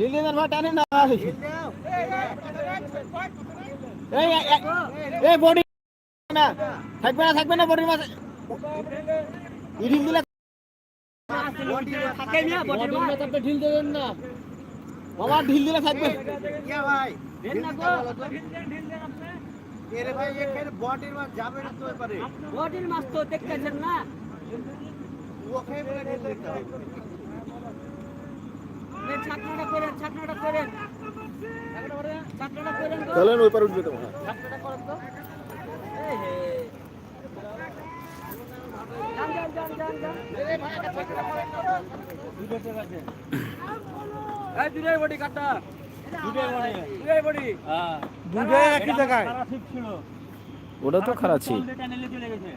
হিলিদার ভাই টানে না এই এই- এই বডি না থাকবে না থাকবে না বডির মাঝে ঢিল দিলে থাকে না বডির মাছ আপনি ঢিল দেবেন না বাবা ঢিল দিলে থাকবে দেন না গো বডির মাছ তো দেখতেছেন না এই করেন করেন। করেন চলেন ওই পার উঠবে তো ছাকনাটা করেন তো। এই হে। যান যান যান যান যান। এই দুটাই বডি কাটা দুটাই বডি। দুটাই বডি। হ্যাঁ। দুটোই একই জায়গায়। ঠিক ছিল। ওটা তো চলে গেছে।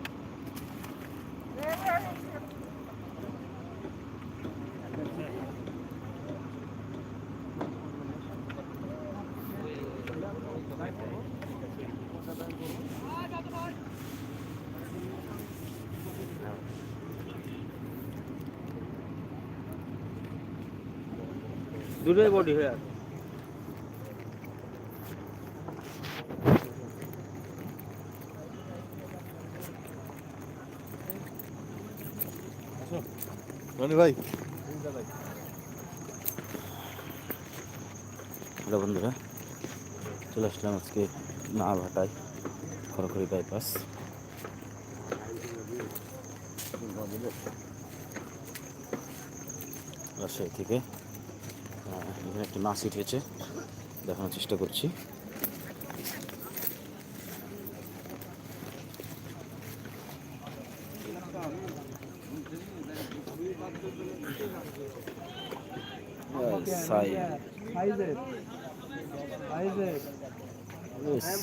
দুটোই বডি হয়ে আছে। রনি ভাই। হ্যালো বন্ধুরা, চলে আসলাম আজকে না ভাটায় খড়খড়ি বাইপাস রাজশাহী থেকে এখানে একটি মাছ উঠেছে দেখানোর চেষ্টা করছি।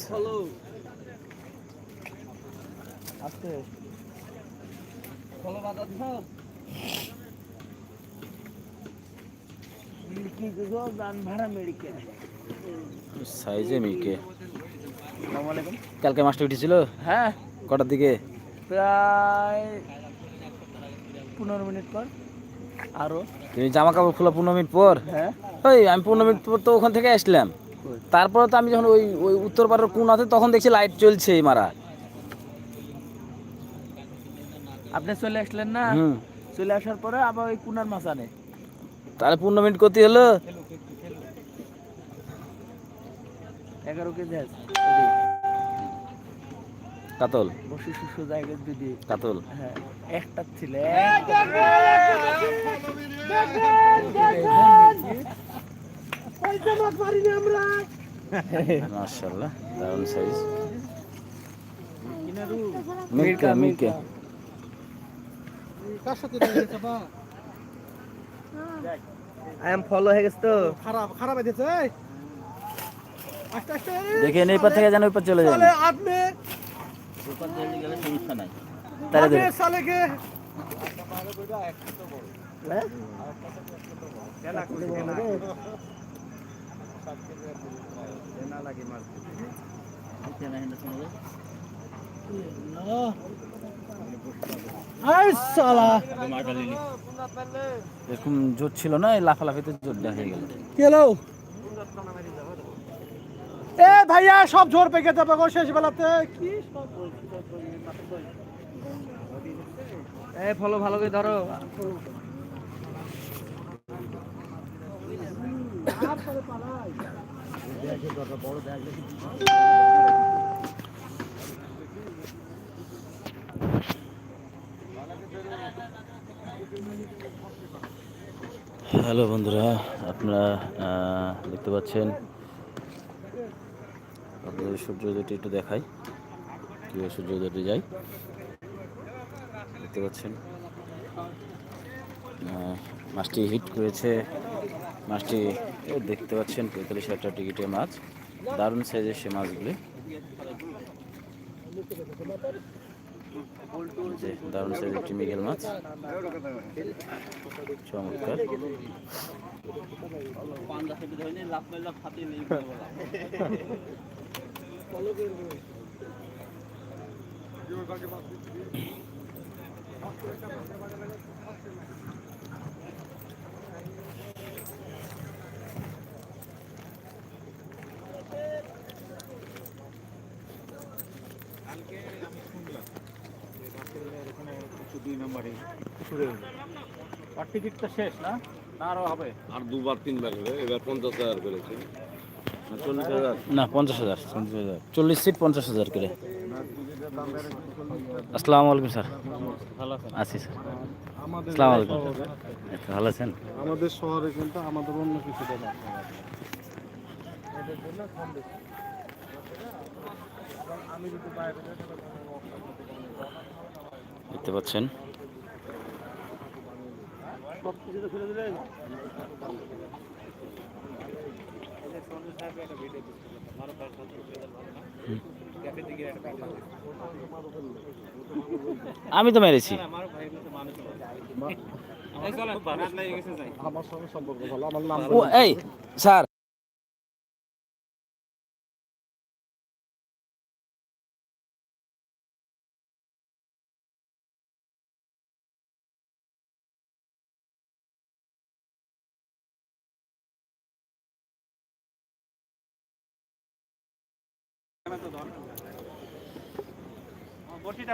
ফলো দিছ কি গো গান ভাড়া মেডিকেল সাইজে মিকে কালকে মাছটা উঠেছিল হ্যাঁ। কটার দিকে? প্রায় পনেরো মিনিট পর। আরও। তুমি জামা কাপড় খোলা পনেরো মিনিট পর? হ্যাঁ। ওই আমি পনেরো মিনিট পর তো ওখান থেকে আসলাম। তারপরে তো আমি যখন ওই ওই উত্তর পাড়ার কোন আছে তখন দেখছি লাইট চলছে এই মারা। আপনি চলে আসলেন না? চলে আসার পরে আবার ওই কুনার মাছ আনে। তাহলে পনেরো মিনিট করতে হলো। এগারো কেজি আছে। কাতল? বসে শুষ্ক জায়গায় যদি কাতল? হ্যাঁ একটা ছিল। মাশাআল্লাহ দারুণ সাইজ কার সাথে দাঁড়িয়েছে বা আই এম ফলো হয়ে গেছে তো। খারাপ খারাপ হয়েছে আস্তে আস্তে দেখে এই পার থেকে যেন ওই পার চলে যাবে চলে আপনি। সমস্যা নাই ধরে। সালে কে হ্যাঁ? আই সালা এরকম জোর ছিল না এই লাফালাফিতে জোরটা হয়ে গেল। কেলো এ ভাইয়া সব জোর পেকে যাবে গো শেষ বেলাতে। কি এই ফলো ভালো করে ধরো। হ্যালো বন্ধুরা, আপনারা দেখতে পাচ্ছেন? আপনাদের সূর্যোদয়টি একটু দেখাই। কীভাবে সূর্যোদয়টি যায়? দেখতে পাচ্ছেন? মাছটি হিট করেছে। মাছটি দেখতে পাচ্ছেন, পঁয়তাল্লিশ হাজার টাকা টিকিটের মাছ। দারুণ সাইজের সে মাছগুলি। যে দারুণ সাইজের একটি মিগেল মাছ। চমৎকার। বাড়ি শুরু হয়ে আর টিকিট তো শেষ না? না আরও হবে। আর দুবার তিনবার করে এবার পঞ্চাশ হাজার করেছে চল্লিশ হাজার? না পঞ্চাশ হাজার চল্লিশ সিট পঞ্চাশ হাজার করে। আসসালামু আলাইকুম স্যার। ভালো আছে স্যার। আমাদের আসসালামু আলাইকুম। আচ্ছা, ভালো আছেন? আমাদের শহরে কিন্তু আমাদের অন্য কিছু না দেখতে পাচ্ছেন? আমি তো মেরেছি। আমার সঙ্গে সম্পর্ক ভালো আমার নাম ও এই স্যার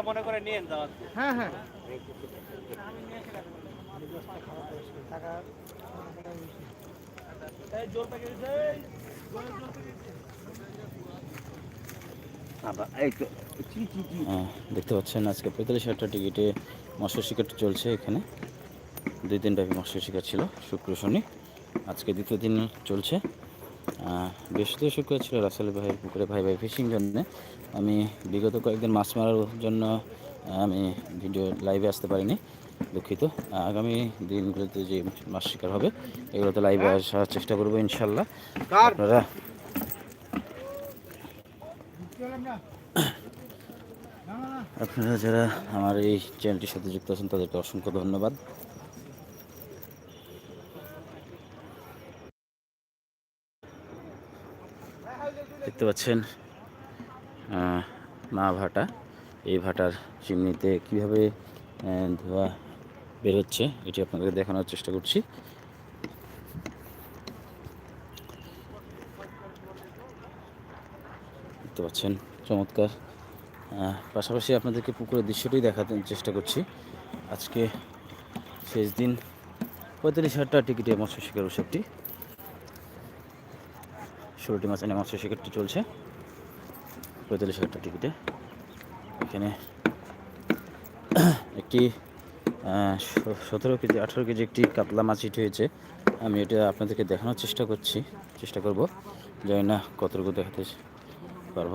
মনে করে নিয়ে যাওয়া হ্যাঁ হ্যাঁ। হ্যাঁ, দেখতে পাচ্ছেন আজকে পঁয়তাল্লিশ হাজার টাকা টিকিটে মৎস্য শিকার চলছে এখানে। দুই দিন ব্যাপী মৎস্য শিকার ছিল শুক্র শনি। আজকে দ্বিতীয় দিন চলছে। বৃহস্পতি শুক্র ছিল রাসেল ভাইয়ের পুকুরে ভাই ভাই ফিশিং জন্যে। আমি বিগত কয়েকদিন মাছ মারার জন্য আমি ভিডিও লাইভে আসতে পারিনি দুঃখিত। আগামী দিনগুলোতে যে মাছ শিকার হবে এগুলোতে লাইভে আসার চেষ্টা করব ইনশাল্লাহ। আপনারা আপনারা যারা আমার এই চ্যানেলটির সাথে যুক্ত আছেন তাদেরকে অসংখ্য ধন্যবাদ। দেখতে পাচ্ছেন মা ভাটা, এই ভাটার চিমনিতে কীভাবে ধোঁয়া বেরোচ্ছে এটি আপনাদের দেখানোর চেষ্টা করছি। দেখতে পাচ্ছেন, চমৎকার। পাশাপাশি আপনাদেরকে পুকুরের দৃশ্যটি দেখাতে চেষ্টা করছি। আজকে শেষ দিন, পঁয়তাল্লিশ হাজার টাকা টিকিটে মৎস্য শিকার উৎসবটি ষোলোটি মাছ এনে মৎস্য শিকারটি চলছে। পঁয়তাল্লিশ হাজার টিকিটে। এখানে একটি সতেরো কেজি, আঠেরো কেজি একটি কাতলা মাছ ইট হয়েছে। আমি এটা আপনাদেরকে দেখানোর চেষ্টা করছি, চেষ্টা করব। জানি না কতটুকু দেখাতে পারব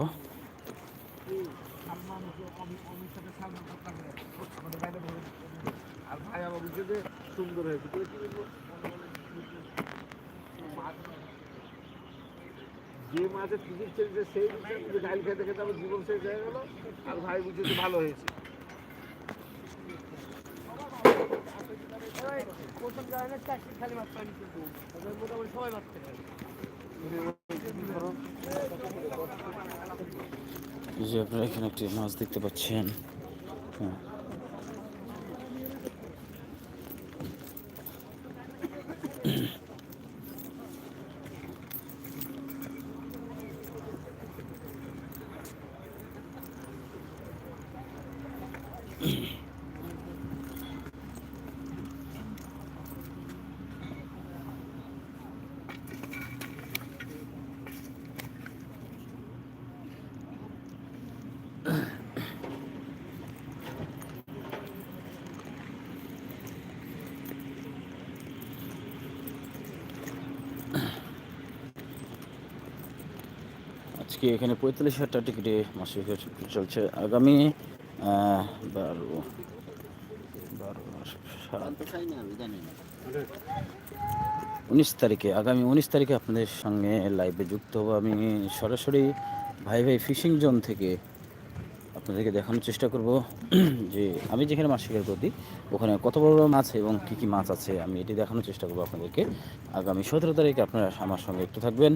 আর ভাই আমার বুঝে যে সুন্দর হয়েছে তো কি বলব? যে ছেড়েছে সেই বুঝে ডাইল খেতে খেতে আমার জীবন শেষ হয়ে গেল, আর ভাই বুঝে যে ভালো হয়েছে। এই যে আপনারা এখানে একটি মাছ দেখতে পাচ্ছেন। হ্যাঁ। আজকে এখানে পঁয়তাল্লিশ হাজার টাকা টিকিটে মাসিক চলছে। আগামী বারো বারো উনিশ তারিখে, আগামী উনিশ তারিখে আপনাদের সঙ্গে লাইভে যুক্ত হব আমি। সরাসরি ভাই ভাই ফিশিং জোন থেকে আপনাদেরকে দেখানোর চেষ্টা করব। যে আমি যেখানে মাছ শিকার করি ওখানে কত বড় বড় মাছ এবং কী কী মাছ আছে আমি এটি দেখানোর চেষ্টা করব আপনাদেরকে। আগামী সতেরো তারিখে আপনারা আমার সঙ্গে একটু থাকবেন।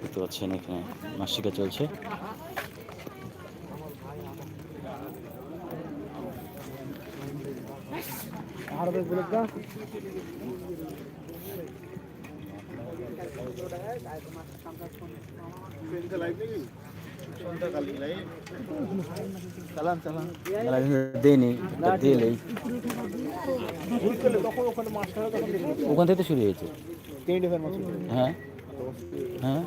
দেখতে পাচ্ছেন এখানে শিকার চলছে। ওখান থেকে শুরু হয়েছে। হ্যাঁ। হ্যাঁ।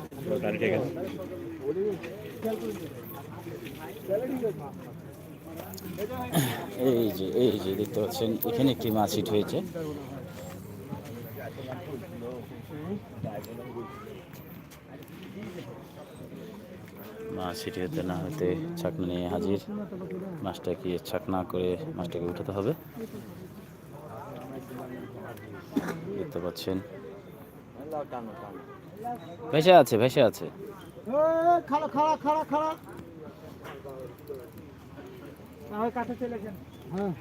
এই যে এই যে, দেখতে পাচ্ছেন, এখানে একটি মাছ হিট হয়েছে। মাছ হিট হতে না হতে ছাকনা নিয়ে হাজির। মাছটাকে ছাকনা করে মাছটাকে উঠাতে হবে। দেখতে পাচ্ছেন। ভেসে আছে ভেসে আছে। খাড়া খাড়া খাড়া খাড়া। চলে হ্যাঁ।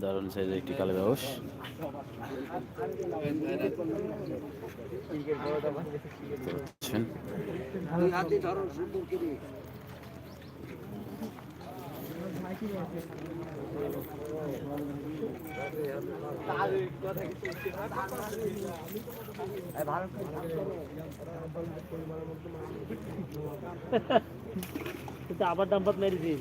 দারুণ সাইজের একটি কালো ব্যবস। আবার ডাম্পাত মেরে দিন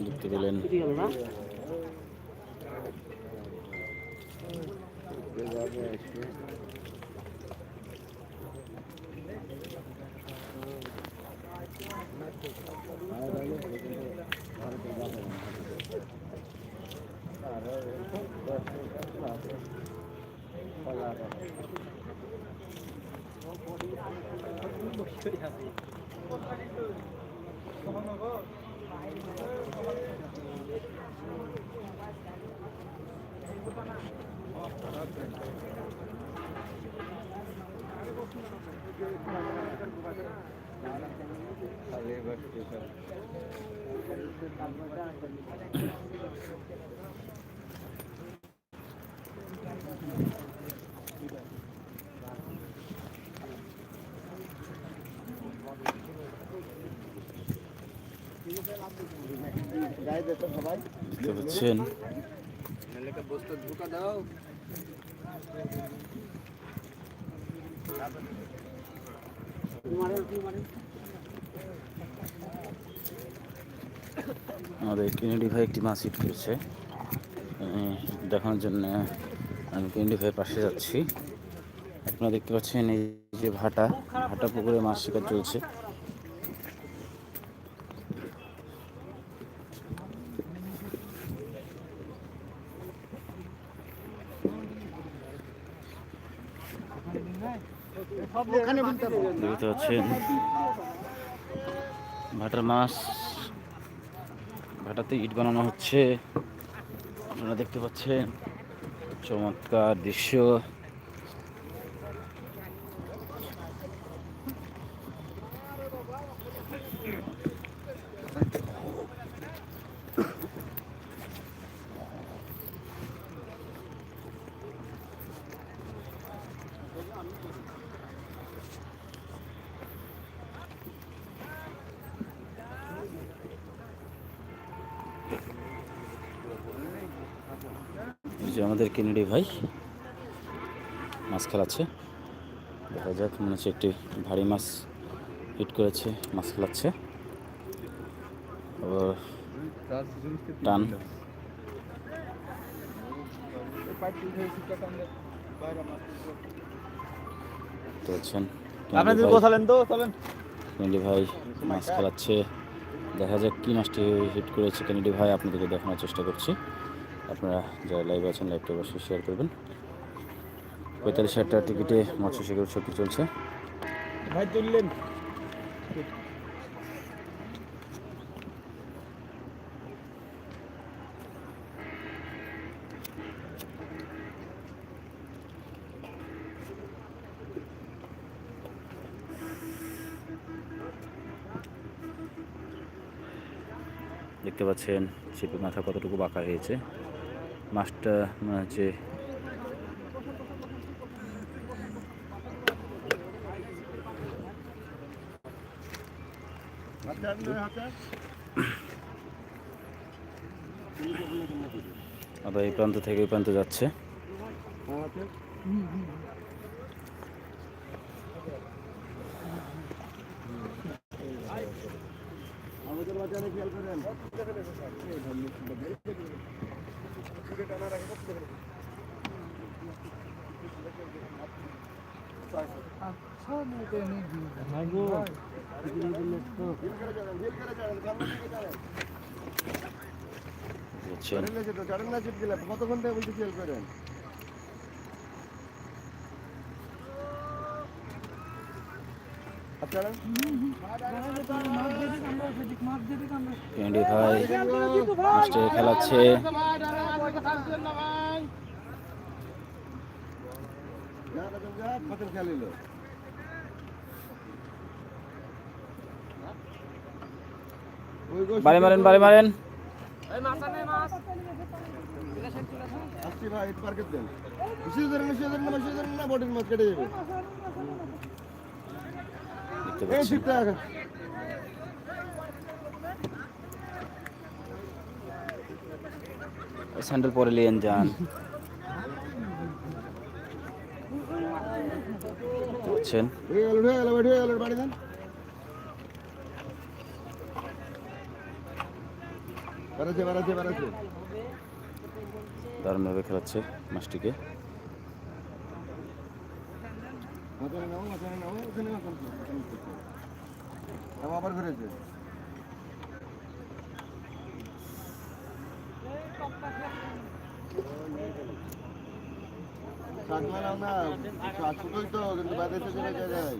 দেখতে পেলেন দেখতে পাচ্ছেন? আমাদের কেনেডি ভাই একটি মাছ হিট করেছে দেখানোর জন্য আমি কেনেডি ভাইয়ের পাশে যাচ্ছি। আপনারা দেখতে পাচ্ছেন এই যে ভাটা ভাটা পুকুরে মাছ শিকার চলছে। দেখতে পাচ্ছেন, ভাটার মাছ ভাটাতে ইট বানানো হচ্ছে। আপনারা দেখতে পাচ্ছেন। চমৎকার দৃশ্য। কেনেডি ভাই? মাছ খেলাচ্ছে। দেখা যাক মনে হচ্ছে একটি ভারী মাছ হিট করেছে মাছ খেলাচ্ছে। টান ভাই মাছ খেলাচ্ছে। দেখা যাক কী মাছটি হিট করেছে কেনেডি ভাই আপনাদেরকে দেখানোর চেষ্টা করছি। আপনারা যারা লাইভ আছেন লাইভটা অবশ্যই শেয়ার করবেন। পঁয়তাল্লিশ হাজার টাকার টিকিটে মৎস্য শিকার উৎসবটি চলছে। ভাই চললেন দেখতে পাচ্ছেন ছিপের মাথা কতটুকু বাঁকা হয়েছে। মাছটা মনে হচ্ছে আবার এই প্রান্ত থেকে ওই প্রান্ত যাচ্ছে। কতক্ষণ থেকে আচ্ছা খেলাচ্ছে বাড়ি মারেন বাড়ি মারেন আসছি ভাই একটু পার্কের দেন বেশি ধরেন বেশি ধরেন না বেশি ধরেন না বডির মাছ কেটে যাবে দেখতে এই পাচ্ছেন ঠিকঠাক স্যান্ডেল পরে নিয়ে যান। ঢুকে গেল ঢুকে গেল ঢুকে গেল বাড়ি দেন বাড়াচ্ছে বাড়াচ্ছে বাড়াচ্ছে দারুণভাবে খেলাচ্ছে মাছটিকে। আবার ঘুরেছে না তো কিন্তু বাইরে এসে যায়।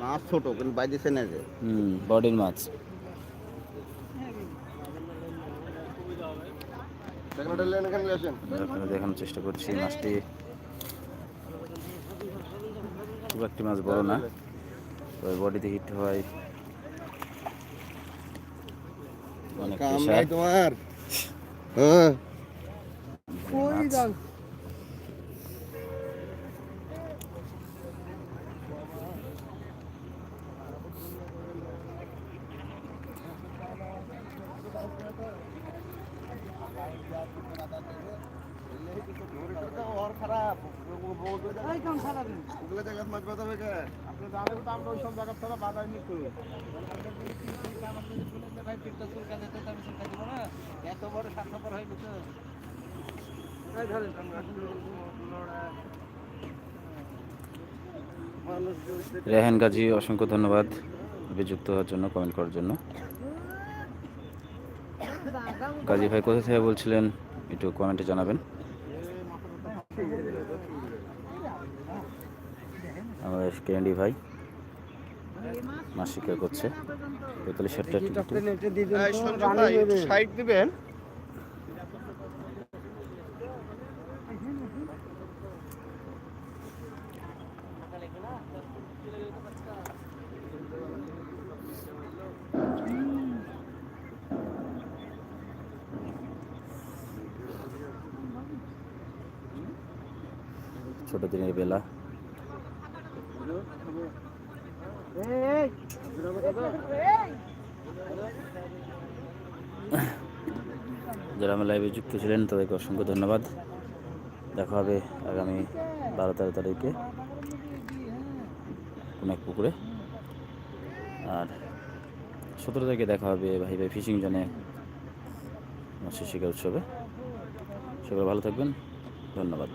মাছ ছোট কিন্তু বাইরে না যে হুম বডির মাছ টাকাটা লেন এখানে নিয়ে আসেন আপনারা দেখানোর চেষ্টা করছি মাছটি খুব একটি মাছ বড় না তবে বডিতে হিট হয় অনেক তোমার? হ্যাঁ মাছ। ওর খারাপ ওগুলো জায়গা মাছ বাঁধাবে কে আপনি জানেন তো আমরা ওই সব জায়গার থেকে বাধাই নিত এত বড় স্বার্থপর হয়ে গেছে রেহান গাজী, অসংখ্য ধন্যবাদ যুক্ত হওয়ার জন্য, কমেন্ট করার জন্য। গাজী ভাই, কোথা থেকে বলছিলেন? একটু কমেন্টে জানাবেন। আমাদের কেন্ডি ভাই শিকার করছে। পঁয়তাল্লিশ সাইড দিবেন। ছোট দিনের বেলা। যারা আমার লাইভে যুক্ত ছিলেন, তাদেরকে অসংখ্য ধন্যবাদ। দেখা হবে আগামী বারো তেরো তারিখে কোনো এক পুকুরে। আর সতেরো তারিখে দেখা হবে ভাই ভাই ফিশিং জোনে মৎস্য শিকার উৎসবে। সকলে ভালো থাকবেন। ধন্যবাদ।